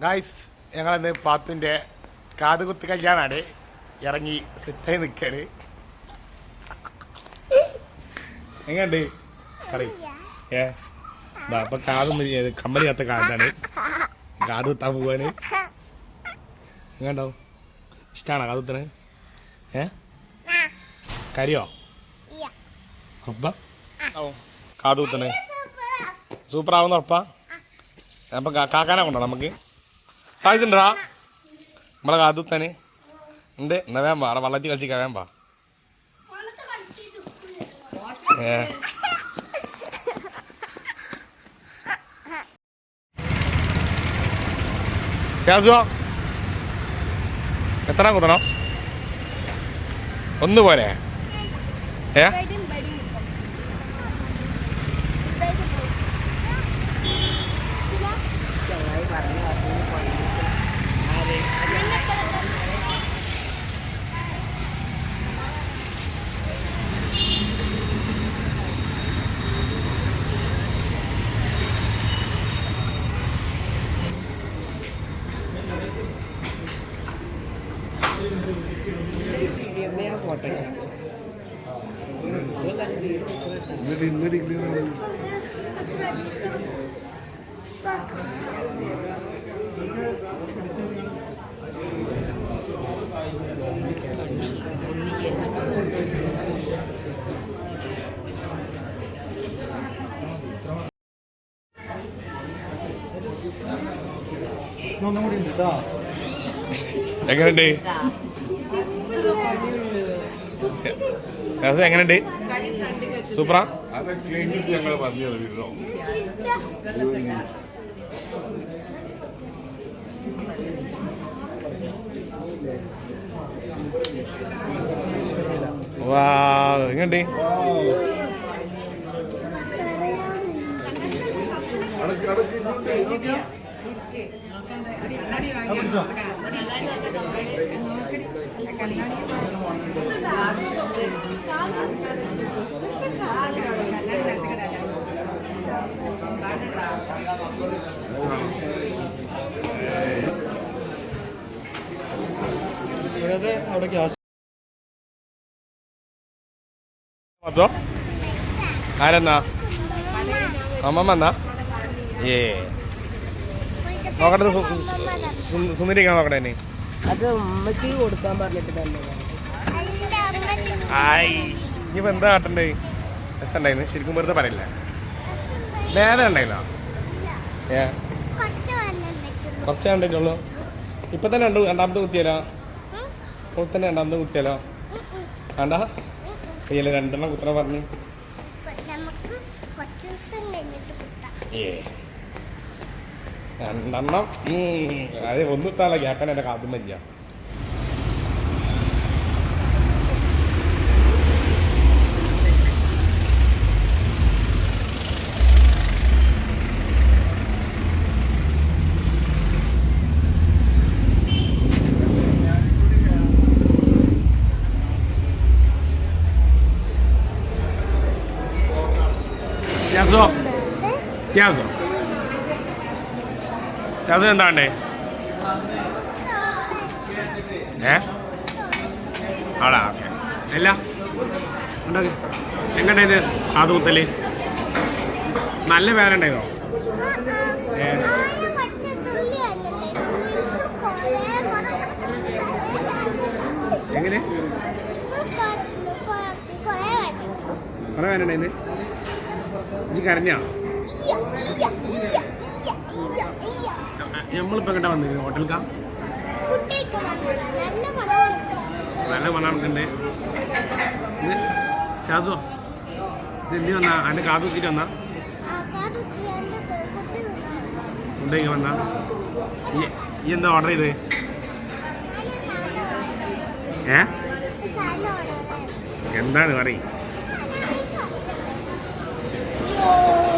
Guys ഞങ്ങളിന്ന് പാത്തുന്റെ കാതുകുത്ത് കല്യാണാണ്. ഇറങ്ങി സെറ്റായി നിൽക്കാണ് എങ്ങനെയുണ്ട്? കറി ഏ? അപ്പം കാത് കാതും കമ്മലി കത്ത കാതാണ്. കാത് കുത്താൻ പോവാന് എങ്ങനെയുണ്ടാവും? ഇഷ്ടമാണോ കാത് കുത്തണ്? ഏ? കരിയോ? അപ്പ കാത് കുത്തണേ. സൂപ്പർ ആവുന്ന ഉറപ്പാ അപ്പം കാക്കാനെ കൊണ്ടോ നമുക്ക്? സാധിച്ചിട്ടുണ്ടാ നമ്മളെ കാത് കുത്താന് ഉണ്ട്. എന്നാ വേം. പാ അവിടെ വള്ളത്തിൽ കളിച്ചിക്കാൻ വേം. പാ ശ്യാസുവോ എത്ര കുത്തണം ഒന്ന് പോരെ. ഏ? എങ്ങനെയുണ്ട്? ശ്യാസു എങ്ങനെയുണ്ട്? സൂപ്പറാ? ഞങ്ങൾ പറഞ്ഞു വാ എങ്ങനെയുണ്ട്? അടക്ക് ഇങ്ങോട്ട് അവിടെ ഗ്യാസ് അതോ? ആരെന്നാ? അമ്മമ്മന്നാ? ഏ. നോക്കട്ടെ സു- സു- നോക്കട്ടെ അത് ഉമ്മച്ചി കൊടുക്കാൻ പറഞ്ഞിട്ട് തന്നെ ഇനിയിപ്പോ എന്താ കാട്ടണ്ടേ? രസമുണ്ടായിരുന്നു ശരിക്കും വെറുതെ പറയില്ല. വേദന കണ്ടിട്ടുള്ളൂ. ഇപ്പൊ തന്നെ രണ്ട് രണ്ടാമത്തെ കുത്തിയാലോ? ഇപ്പോൾ തന്നെ രണ്ടാമത്തെ കുത്തിയാലോ? വേണ്ട? അയ്യല്ലേ രണ്ടെണ്ണം കുത്തണ പറഞ്ഞു. ഏ. രണ്ടെണ്ണം. അതെ ഒന്നുത്താല ഗ്യാപ്പൻ എന്റെ കാതും സിയാസോ? സിയാസോ? സിയാസോ എന്താ വേണ്ടേ ഏ? ആടാ ഓക്കെ. അല്ല ഉണ്ടാക്കെ? എങ്ങനെയത് കാത് കുത്തൽ? നല്ല വേദന എങ്ങനെ? ഏ ആദ്യം കുറച്ച് തുള്ളി വന്നിട്ടുണ്ടായിരുന്നു ഇപ്പൊ കുറേ എങ്ങനെ കുറേ വന്നു കുറേ വേദന ഉണ്ടായത് ഇജ്ജ് കരഞ്ഞാ നമ്മളിപ്പോ എങ്ങോട്ടാ വന്നത് ഹോട്ടൽക്കാ? നല്ല മണം നമുക്കുണ്ട് ഇത് ഇത് എന്തി വന്നാ? അതിന്റെ കാത് വന്നാ? ഫുഡൊക്കെ വന്നാ. ഈ എന്താ ഓർഡർ ചെയ്ത്? ഏ? എന്താണ് പറയും? Oh.